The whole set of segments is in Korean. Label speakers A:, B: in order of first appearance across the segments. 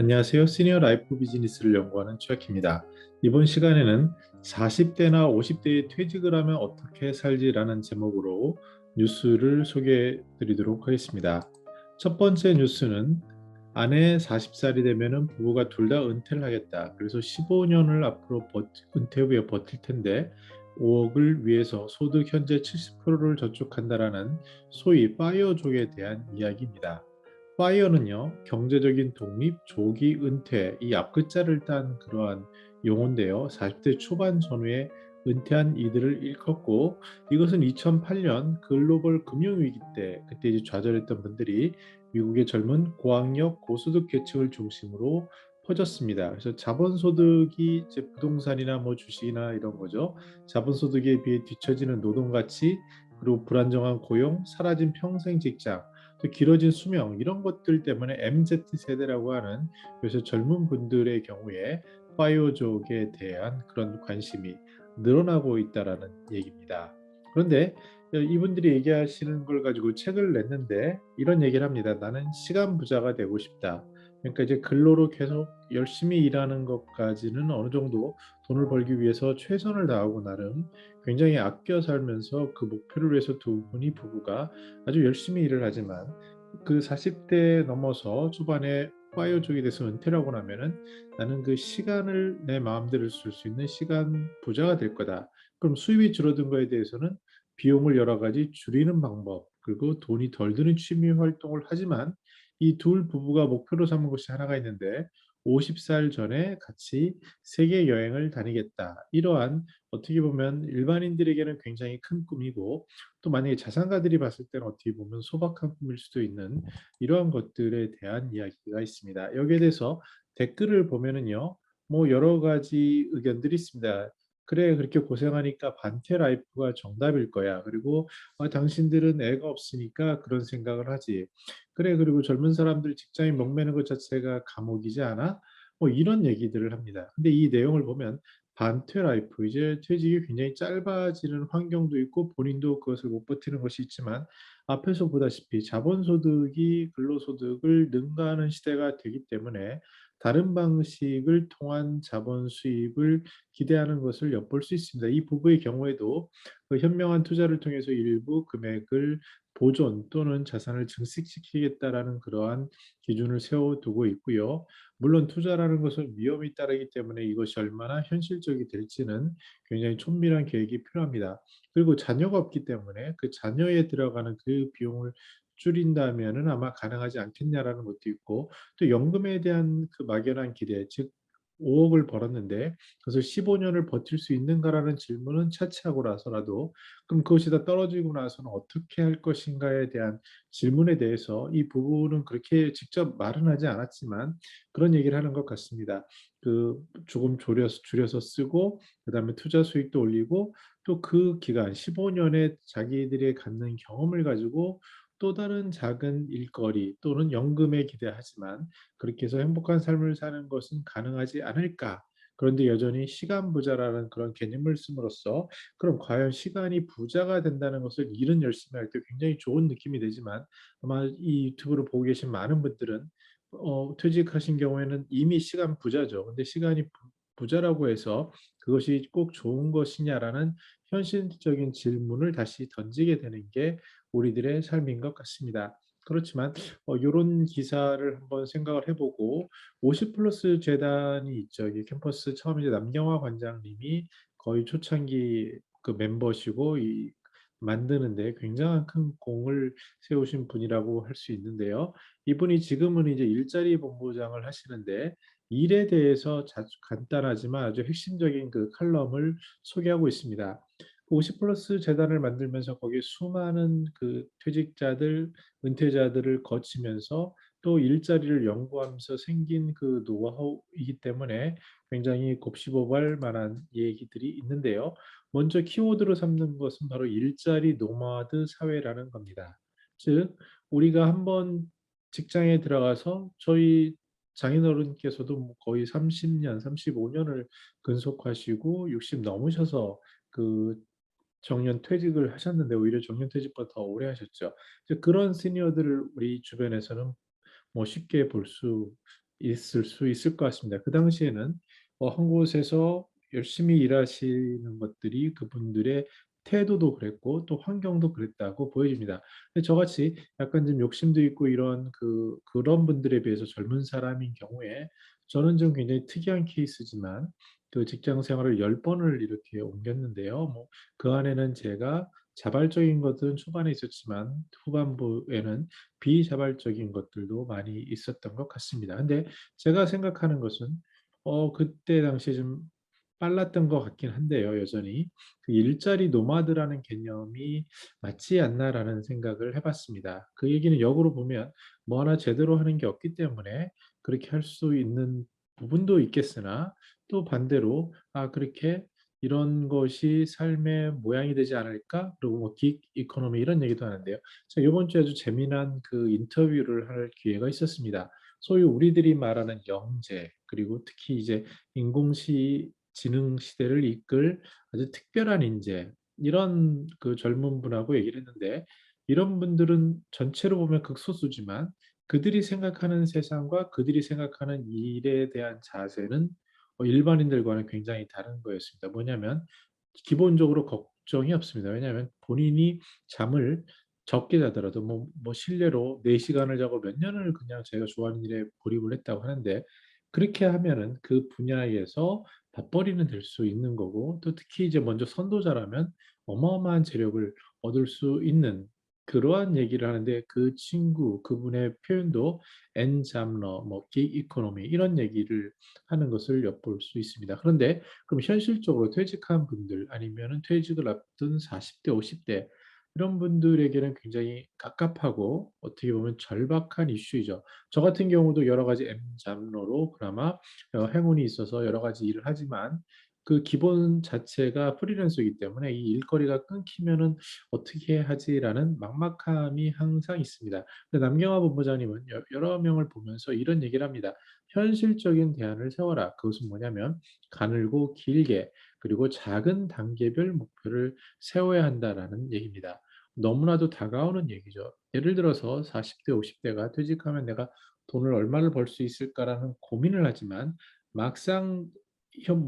A: 안녕하세요. 시니어 라이프 비즈니스를 연구하는 최학입니다. 이번 시간에는 40대나 50대에 퇴직을 하면 어떻게 살지라는 제목으로 뉴스를 소개해 드리도록 하겠습니다. 첫 번째 뉴스는 아내 40살이 되면 부부가 둘 다 은퇴를 하겠다. 그래서 15년을 앞으로 버, 은퇴 후에 버틸 텐데 5억을 위해서 소득 현재 70%를 저축한다라는 소위 파이어족에 대한 이야기입니다. 파이어는요, 경제적인 독립, 조기 은퇴, 이 앞글자를 딴 그러한 용어인데요. 40대 초반 전후에 은퇴한 이들을 일컫고 이것은 2008년 글로벌 금융위기 때 그때 이제 좌절했던 분들이 미국의 젊은 고학력 고소득 계층을 중심으로 퍼졌습니다. 그래서 자본소득이 이제 부동산이나 뭐 주식이나 이런 거죠. 자본소득에 비해 뒤처지는 노동 가치 그리고 불안정한 고용, 사라진 평생 직장, 또 길어진 수명 이런 것들 때문에 MZ 세대라고 하는 요새 젊은 분들의 경우에 바이오족에 대한 그런 관심이 늘어나고 있다라는 얘기입니다. 그런데 이분들이 얘기하시는 걸 가지고 책을 냈는데 이런 얘기를 합니다. 나는 시간 부자가 되고 싶다. 그러니까 이제 근로로 계속 열심히 일하는 것까지는 어느 정도 돈을 벌기 위해서 최선을 다하고 나름 굉장히 아껴 살면서 그 목표를 위해서 두 분이 부부가 아주 열심히 일을 하지만 그 40대 넘어서 초반에 파이어족이 돼서 은퇴를 하고 나면은 나는 그 시간을 내 마음대로 쓸 수 있는 시간 부자가 될 거다. 그럼 수입이 줄어든 거에 대해서는 비용을 여러 가지 줄이는 방법 그리고 돈이 덜 드는 취미 활동을 하지만 이 둘 부부가 목표로 삼은 것이 하나가 있는데 50살 전에 같이 세계 여행을 다니겠다. 이러한 어떻게 보면 일반인들에게는 굉장히 큰 꿈이고 또 만약에 자산가들이 봤을 때는 어떻게 보면 소박한 꿈일 수도 있는 이러한 것들에 대한 이야기가 있습니다. 여기에 대해서 댓글을 보면은요. 뭐 여러 가지 의견들이 있습니다. 그래 그렇게 고생하니까 반테 라이프가 정답일 거야. 그리고 아, 당신들은 애가 없으니까 그런 생각을 하지. 그래 그리고 젊은 사람들 직장에 목매는 것 자체가 감옥이지 않아? 뭐 이런 얘기들을 합니다. 근데 이 내용을 보면 반퇴 라이프 이제 퇴직이 굉장히 짧아지는 환경도 있고 본인도 그것을 못 버티는 것이 있지만 앞에서 보다시피 자본소득이 근로소득을 능가하는 시대가 되기 때문에 다른 방식을 통한 자본 수입을 기대하는 것을 엿볼 수 있습니다. 이 부부의 경우에도 그 현명한 투자를 통해서 일부 금액을 보존 또는 자산을 증식시키겠다라는 그러한 기준을 세워두고 있고요. 물론 투자라는 것은 위험이 따르기 때문에 이것이 얼마나 현실적이 될지는 굉장히 촌밀한 계획이 필요합니다. 그리고 자녀가 없기 때문에 그 자녀에 들어가는 그 비용을 줄인다면은 아마 가능하지 않겠냐라는 것도 있고 또 연금에 대한 그 막연한 기대 즉 5억을 벌었는데 그것을 15년을 버틸 수 있는가라는 질문은 차치하고 나서라도 그럼 그것이 다 떨어지고 나서는 어떻게 할 것인가에 대한 질문에 대해서 이 부부는 그렇게 직접 말은 하지 않았지만 그런 얘기를 하는 것 같습니다. 그 조금 줄여서 줄여서 쓰고 그다음에 투자 수익도 올리고 또 그 기간 15년에 자기들이 갖는 경험을 가지고 또 다른 작은 일거리 또는 연금에 기대하지만 그렇게 해서 행복한 삶을 사는 것은 가능하지 않을까? 그런데 여전히 시간 부자라는 그런 개념을 씀으로써 그럼 과연 시간이 부자가 된다는 것을 일은 열심히 할 때 굉장히 좋은 느낌이 되지만 아마 이 유튜브를 보고 계신 많은 분들은 어, 퇴직하신 경우에는 이미 시간 부자죠. 근데 시간이 부자라고 해서 그것이 꼭 좋은 것이냐라는 현실적인 질문을 다시 던지게 되는 게 우리들의 삶인 것 같습니다. 그렇지만 어, 이런 기사를 한번 생각을 해보고 50 플러스 재단이 있죠. 이 캠퍼스 처음 이제 남경화 관장님이 거의 초창기 그 멤버시고 이 만드는데 굉장한 큰 공을 세우신 분이라고 할 수 있는데요. 이분이 지금은 이제 일자리 본부장을 하시는데 일에 대해서 간단하지만 아주 핵심적인 그 칼럼을 소개하고 있습니다. 50 플러스 재단을 만들면서 거기에 수많은 그 퇴직자들, 은퇴자들을 거치면서 또 일자리를 연구하면서 생긴 그 노하우이기 때문에 굉장히 곱씹어볼 만한 얘기들이 있는데요. 먼저 키워드로 삼는 것은 바로 일자리 노마드 사회라는 겁니다. 즉 우리가 한번 직장에 들어가서 저희 장인어른께서도 뭐 거의 30년, 35년을 근속하시고 60 넘으셔서 그 정년 퇴직을 하셨는데 오히려 정년 퇴직보다 더 오래 하셨죠. 그런 시니어들을 우리 주변에서는 뭐 쉽게 볼 수 있을 수 있을 것 같습니다. 그 당시에는 어한 곳에서 열심히 일하시는 것들이 그분들의 태도도 그랬고 또 환경도 그랬다고 보여집니다. 근데 저같이 약간 좀 욕심도 있고 이런 그 그런 분들에 비해서 젊은 사람인 경우에 저는 좀 굉장히 특이한 케이스지만 그 직장 생활을 10 번을 이렇게 옮겼는데요. 뭐 그 안에는 제가 자발적인 것들은 초반에 있었지만 후반부에는 비자발적인 것들도 많이 있었던 것 같습니다. 근데 제가 생각하는 것은 어 그때 당시에 좀 빨랐던 것 같긴 한데요 여전히. 그 '일자리 노마드라는 개념이 맞지 않나.'라는 생각을 해 봤습니다. 그 얘기는 역으로 보면 뭐 하나 제대로 하는 게 없기 때문에 그렇게 할 수 있는 부분도 있겠으나 또 반대로 '아 그렇게 이런 것이 삶의 모양이 되지 않을까?' 그리고 뭐긱 이코노미 이런 얘기도 하는데요. 제가 요번 주에 아주 재미난 그 인터뷰를 할 기회가 있었습니다. 소위 우리들이 말하는 영재 그리고 특히 이제 인공시 지능 시대를 이끌 아주 특별한 인재 이런 그 젊은 분하고 얘기를 했는데 이런 분들은 전체로 보면 극소수지만 그들이 생각하는 세상과 그들이 생각하는 일에 대한 자세는 어 일반인들과는 굉장히 다른 거였습니다. 뭐냐면 기본적으로 걱정이 없습니다. 왜냐하면 본인이 잠을 적게 자더라도 뭐 뭐 실례로 4 시간을 자고 몇 년을 그냥 자기가 좋아하는 일에 몰입을 했다고 하는데 그렇게 하면은 그 분야에서 밥벌이는 될 수 있는 거고 또 특히 이제 먼저 선도자라면 어마어마한 재력을 얻을 수 있는 그러한 얘기를 하는데 그 친구 그분의 표현도 엔 잡러 뭐긱 이코노미 이런 얘기를 하는 것을 엿볼 수 있습니다. 그런데 그럼 현실적으로 퇴직한 분들 아니면은 퇴직을 앞둔 40대 50대 이런 분들에게는 굉장히 갑갑하고 어떻게 보면 절박한 이슈이죠. 저 같은 경우도 여러 가지 M 잡러로 그나마 어 행운이 있어서 여러 가지 일을 하지만 그 기본 자체가 프리랜서이기 때문에 이 일거리가 끊기면은 '어떻게 하지?'라는 막막함이 항상 있습니다. 남경화 본부장님은 여 여러 명을 보면서 이런 얘기를 합니다. "현실적인 대안을 세워라." 그것은 뭐냐면 가늘고 길게 그리고 작은 단계별 목표를 세워야 한다라는 얘기입니다. 너무나도 다가오는 얘기죠. 예를 들어서 40대 50 대가 '퇴직하면 내가 돈을 얼마를 벌 수 있을까.'라는 고민을 하지만 막상 현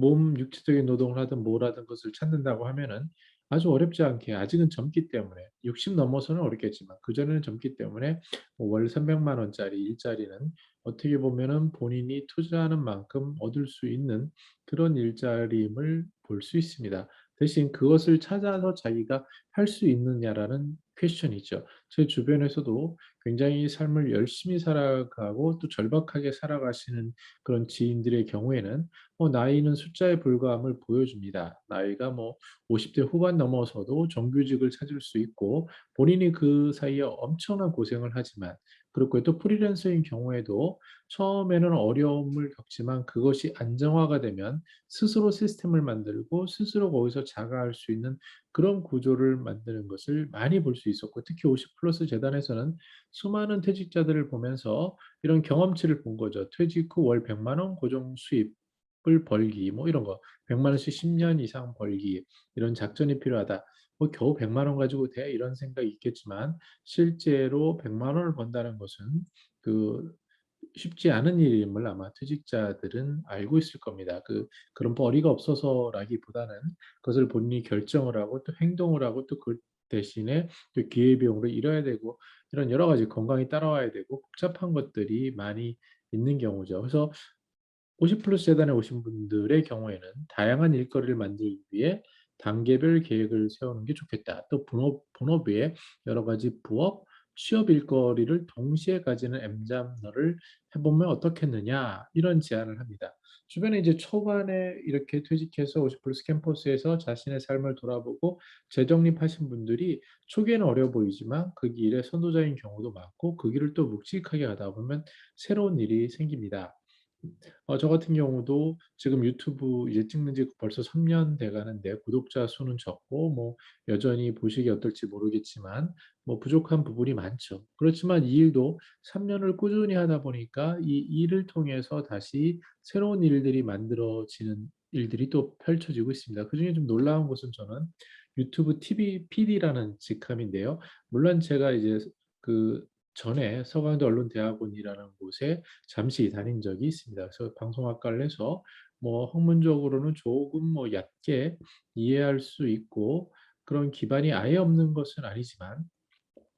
A: 몸 육체적인 노동을 하든 뭘 하든 것을 찾는다고 하면은 아주 어렵지 않게 아직은 젊기 때문에 60 넘어서는 어렵겠지만 그전에는 젊기 때문에 뭐월 300만 원짜리 일자리는 어떻게 보면은 본인이 투자하는 만큼 얻을 수 있는 그런 일자리임을 볼 수 있습니다. 대신 그것을 찾아서 자기가 할 수 있느냐라는 퀘스천이죠. 제 주변에서도 굉장히 삶을 열심히 살아가고 또 절박하게 살아가시는 그런 지인들의 경우에는 뭐 나이는 숫자에 불과함을 보여줍니다. 나이가 뭐 50대 후반 넘어서도 정규직을 찾을 수 있고 본인이 그 사이에 엄청난 고생을 하지만 그렇고 또 프리랜서인 경우에도 처음에는 어려움을 겪지만 그것이 안정화가 되면 스스로 시스템을 만들고 스스로 거기서 자가할 수 있는 그런 구조를 만드는 것을 많이 볼 수 있었고 특히 50 플러스 재단에서는 수많은 퇴직자들을 보면서 이런 경험치를 본 거죠. 퇴직 후 월 1 0 0원 고정 수입을 벌기 뭐 이런 거. 1 0 0 원씩 10년 이상 벌기 이런 작전이 필요하다. 뭐 '겨우 1 0 0원 가지고 돼?' 이런 생각이 있겠지만 실제로 1 0 0 원을 번다는 것은 그 쉽지 않은 일임을 아마 퇴직자들은 알고 있을 겁니다. 그 그런 벌이가 없어서라기보다는 그것을 본인이 결정을 하고 또 행동을 하고 또 그 대신에 또 기회비용으로 잃어야 되고 이런 여러 가지 건강이 따라와야 되고 복잡한 것들이 많이 있는 경우죠. 그래서 50 플러스 재단에 오신 분들의 경우에는 다양한 일거리를 만들기 위해 단계별 계획을 세우는 게 좋겠다. 또 본업 본업외에 여러 가지 부업, 취업 일거리를 동시에 가지는 M잡러를 해 보면 어떻겠느냐 이런 제안을 합니다. 주변에 이제 초반에 이렇게 퇴직해서 50 플러스 캠퍼스에서 자신의 삶을 돌아보고 재정립하신 분들이 초기에는 어려 보이지만 그 길의 선도자인 경우도 많고 그 길을 또 묵직하게 가다 보면 새로운 일이 생깁니다. 어 저 같은 경우도 지금 유튜브 이제 찍는 지 벌써 3년 돼 가는데 구독자 수는 적고 뭐 여전히 보시기 어떨지 모르겠지만 뭐 부족한 부분이 많죠. 그렇지만 이 일도 3 년을 꾸준히 하다 보니까 이 일을 통해서 다시 새로운 일들이 만들어지는 일들이 또 펼쳐지고 있습니다. 그중에 좀 놀라운 것은 저는 유튜브 TV PD라는 직함인데요. 물론 제가 이제 그 전에 서강대 언론대학원이라는 곳에 잠시 다닌 적이 있습니다. 그래서 방송학과를 해서 뭐 학문적으로는 조금 뭐 얕게 이해할 수 있고 그런 기반이 아예 없는 것은 아니지만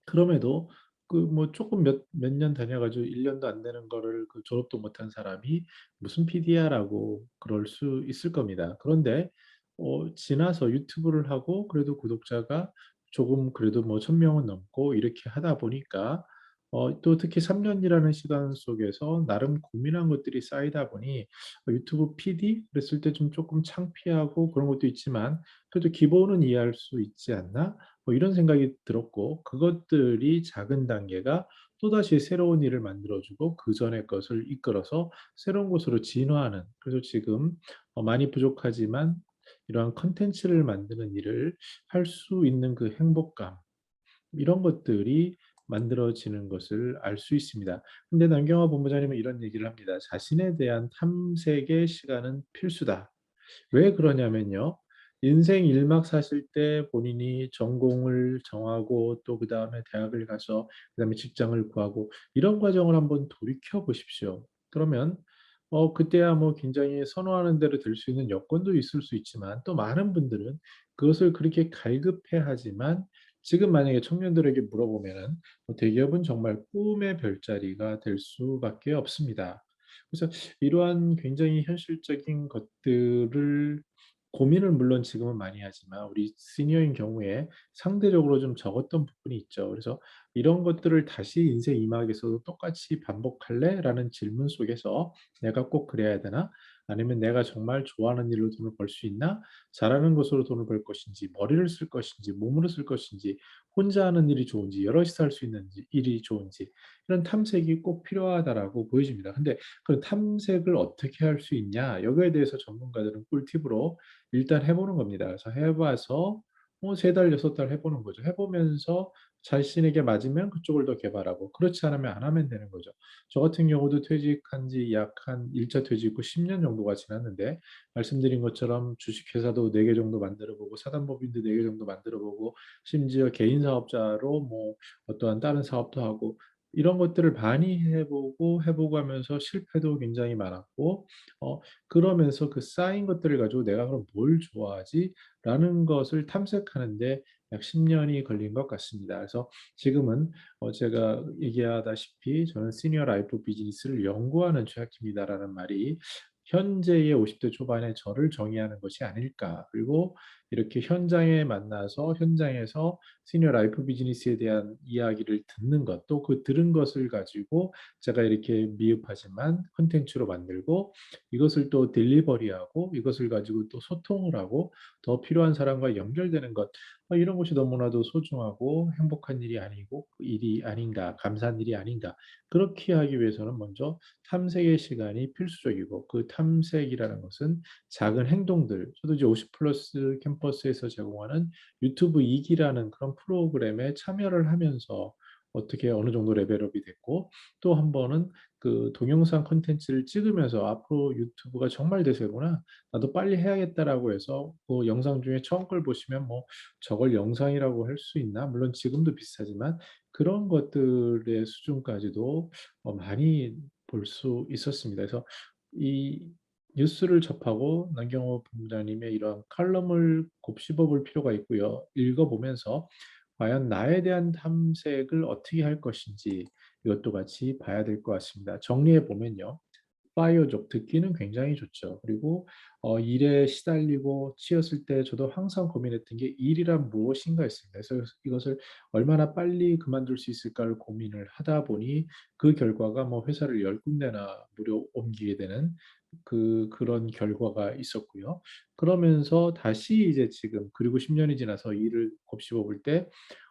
A: 그럼에도 그 뭐 조금 몇 몇 년 다녀 가지고 1 년도 안 되는 거를 그 졸업도 못한 사람이 "무슨 PD야?"라고 그럴 수 있을 겁니다. 그런데 어 지나서 유튜브를 하고 그래도 구독자가 조금 그래도 뭐1000 명은 넘고 이렇게 하다 보니까 어 또 특히 3 년이라는 시간 속에서 나름 고민한 것들이 쌓이다 보니 어 '유튜브 PD? 그랬을 때좀 쪼끔 창피하고 그런 것도 있지만 그래도 기본은 이해할 수 있지 않나?' 뭐 이런 생각이 들었고 그것들이 작은 단계가 또다시 새로운 일을 만들어 주고 그 전의 것을 이끌어서 새로운 곳으로 진화하는 그래서 지금 어 많이 부족하지만 이러한 콘텐츠를 만드는 일을 할 수 있는 그 행복감 이런 것들이 만들어지는 것을 알 수 있습니다. 근데 남경화 본부장님은 이런 얘기를 합니다. "자신에 대한 탐색의 시간은 필수다." 왜 그러냐면요. 인생 1막 사실 때 본인이 전공을 정하고 또 그 다음에 대학을 가서 그 다음에 직장을 구하고 이런 과정을 한번 돌이켜 보십시오. 그러면 어 그때야 뭐 굉장히 선호하는 대로 될 수 있는 여건도 있을 수 있지만 또 많은 분들은 그것을 그렇게 갈급해 하지만 지금 만약에 청년들에게 물어보면은 뭐 대기업은 정말 꿈의 별자리가 될 수밖에 없습니다. 그래서 이러한 굉장히 현실적인 것들을 고민을 물론 지금은 많이 하지만 우리 시니어인 경우에 상대적으로 좀 적었던 부분이 있죠. 그래서 "이런 것들을 다시 인생 2 막에서도 똑같이 반복할래?"라는 질문 속에서 '내가 꼭 그래야 되나? 아니면 내가 정말 좋아하는 일로 돈을 벌 수 있나? 잘하는 것으로 돈을 벌 것인지 머리를 쓸 것인지 몸으로 쓸 것인지 혼자 하는 일이 좋은지 여럿이서 할 수 있는지 일이 좋은지 이런 탐색이 꼭 필요하다.'라고 보여집니다. 근데 그 탐색을 어떻게 할 수 있냐 여기에 대해서 전문가들은 꿀팁으로 일단 해 보는 겁니다. 그래서 해 봐서 뭐3 달, 6달해 보는 거죠. 해 보면서 자신에게 맞으면 그쪽을 더 개발하고 그렇지 않으면 안 하면 되는 거죠. 저 같은 경우도 퇴직한 지 약 한 1차 퇴직 후 10년 정도가 지났는데 말씀드린 것처럼 주식회사도 4개 정도 만들어 보고 사단법인도 4개 정도 만들어 보고 심지어 개인 사업자로 뭐 어떠한 다른 사업도 하고 이런 것들을 많이 해 보고, 해 보고 하면서 실패도 굉장히 많았고 어 그러면서 그 쌓인 것들을 가지고 '내가 그럼 뭘 좋아하지?'라는 것을 탐색하는 데 약 10 년이 걸린 것 같습니다. 그래서 지금은 어 제가 얘기하다시피 "저는 시니어 라이프 비즈니스를 연구하는 최학입니다."라는 말이 현재의 50대 초반의 저를 정의하는 것이 아닐까. 그리고 이렇게 현장에 만나서 현장에서 시니어 라이프 비즈니스에 대한 이야기를 듣는 것 또 그 들은 것을 가지고 제가 이렇게 미흡하지만 콘텐츠로 만들고 이것을 또 딜리버리하고 이것을 가지고 또 소통을 하고 더 필요한 사람과 연결되는 것어 이런 것이 너무나도 소중하고 행복한 일이 아니고 일이 아닌가 감사한 일이 아닌가. 그렇게 하기 위해서는 먼저 탐색의 시간이 필수적이고 그 탐색이라는 것은 작은 행동들 저도 이제 50 플러스 캠 퍼스에서 제공하는 유튜브 2 기라는 그런 프로그램에 참여를 하면서 어떻게 어느 정도 레벨업이 됐고 또1 번은 그 동영상 콘텐츠를 찍으면서 '앞으로 유튜브가 정말 대세구나. 나도 빨리 해야겠다.'라고 해서 그 영상 중에 처음 걸 보시면 뭐 '저걸 영상이라고 할 수 있나?' 물론 지금도 비슷하지만 그런 것들의 수준까지도 어 많이 볼 수 있었습니다. 그래서 이 뉴스를 접하고 남경호 본부장님의 이러한 칼럼을 곱씹어 볼 필요가 있고요. 읽어 보면서 과연 나에 대한 탐색을 어떻게 할 것인지 이것도 같이 봐야 될 것 같습니다. 정리해 보면요. 파이어족 듣기는 굉장히 좋죠. 그리고 어 일에 시달리고 치였을 때 저도 항상 고민했던 게 '일이란 무엇인가.'였습니다. 그래서 이것을 '얼마나 빨리 그만둘 수 있을까.'를 고민을 하다 보니 그 결과가 뭐 회사를 10 군데나 무려 옮기게 되는 그 그런 결과가 있었고요. 그러면서 다시 이제 지금 그리고 10 년이 지나서 일을 곱씹어 볼때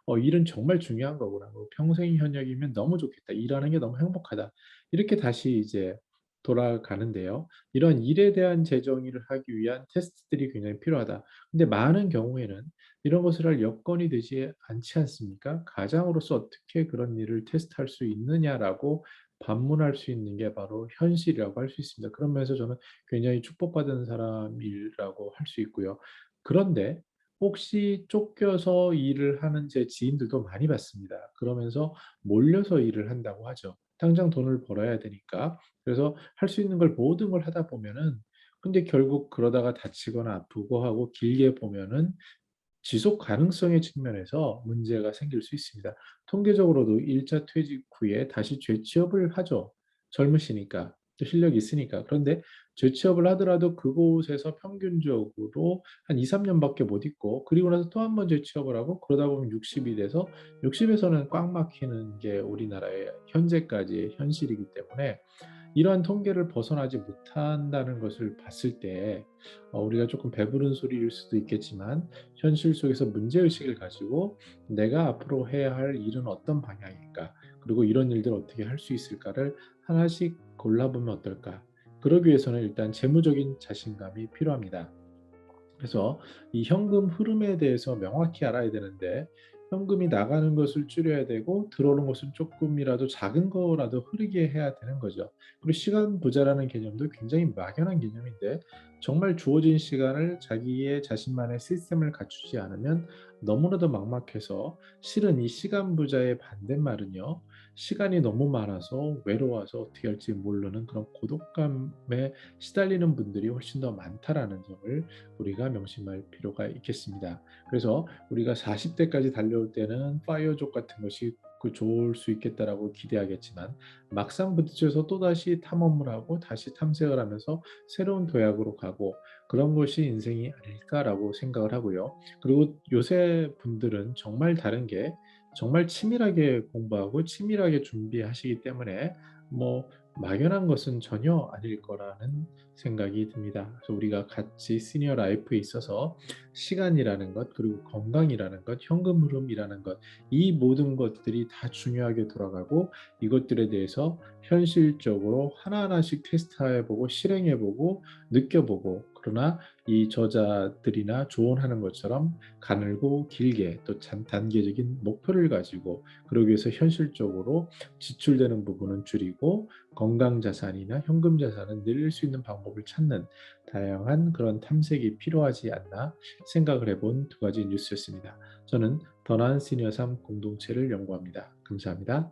A: '어 일은 정말 중요한 거구나. 뭐 평생 현역이면 너무 좋겠다. 일하는 게 너무 행복하다.' 이렇게 다시 이제 돌아가는데요. 이런 일에 대한 재정의를 하기 위한 테스트들이 굉장히 필요하다. 근데 많은 경우에는 이런 것을 할 여건이 되지 않지 않습니까? '가장으로서 어떻게 그런 일을 테스트할 수 있느냐.'라고 반문할 수 있는 게 바로 현실이라고 할 수 있습니다. 그런 면에서 저는 굉장히 축복받은 사람이라고 할 수 있고요. 그런데 혹시 쫓겨서 일을 하는 제 지인들도 많이 봤습니다. 그러면서 몰려서 일을 한다고 하죠. 당장 돈을 벌어야 되니까. 그래서 할 수 있는 걸 모든 걸 하다 보면은 근데 결국 그러다가 다치거나 아프고 하고 길게 보면은 지속 가능성의 측면에서 문제가 생길 수 있습니다. 통계적으로도 1차 퇴직 후에 다시 재취업을 하죠. 젊으시니까. 또 실력이 있으니까. 그런데 재취업을 하더라도 그곳에서 평균적으로 한 2-3 년밖에 못 있고 그리고 나서 또 한 번 재취업을 하고 그러다 보면 60이 돼서 60에서는 꽉 막히는 게 우리나라의 현재까지의 현실이기 때문에 이러한 통계를 벗어나지 못한다는 것을 봤을 때어 우리가 조금 배부른 소리일 수도 있겠지만 현실 속에서 문제의식을 가지고 '내가 앞으로 해야 할 일은 어떤 방향인가? 그리고 이런 일들을 어떻게 할 수 있을까?'를 하나씩 골라보면 어떨까? 그러기 위해서는 일단 재무적인 자신감이 필요합니다. 그래서 이 현금 흐름에 대해서 명확히 알아야 되는데 현금이 나가는 것을 줄여야 되고 들어오는 것은 쪼끔이라도 작은 거라도 흐르게 해야 되는 거죠. 그리고 시간 부자라는 개념도 굉장히 막연한 개념인데 정말 주어진 시간을 자기의 자신만의 시스템을 갖추지 않으면 너무나도 막막해서 실은 이 시간 부자의 반대말은요. 시간이 너무 많아서 외로워서 어떻게 할지 모르는 그런 고독감에 시달리는 분들이 훨씬 더 많다라는 점을 우리가 명심할 필요가 있겠습니다. 그래서 우리가 40 대까지 달려올 때는 파이어족 같은 것이 그 좋을 수 있겠다라고 기대하겠지만 막상 부딪혀서 또다시 탐험을 하고 다시 탐색을 하면서 새로운 도약으로 가고 그런 것이 인생이 아닐까라고 생각을 하고요. 그리고 요새 분들은 정말 다른 게 정말 치밀하게 공부하고 치밀하게 준비하시기 때문에 뭐 막연한 것은 전혀 아닐 거라는 생각이 듭니다. 그래서 우리가 같이 시니어 라이프에 있어서 시간이라는 것, 그리고 건강이라는 것, 현금 흐름이라는 것, 이 모든 것들이 다 중요하게 돌아가고 이것들에 대해서 현실적으로 하나하나씩 테스트해 보고 실행해 보고 느껴보고 그러나 이 저자들이나 조언하는 것처럼 가늘고 길게 또 단계적인 목표를 가지고 그러기 위해서 현실적으로 지출되는 부분은 줄이고 건강 자산이나 현금 자산은 늘릴 수 있는 방법 을 찾는 다양한 그런 탐색이 필요하지 않나 생각을 해본 두 가지 뉴스였습니다. 저는 더 나은 시니어 삶 공동체를 연구합니다. 감사합니다.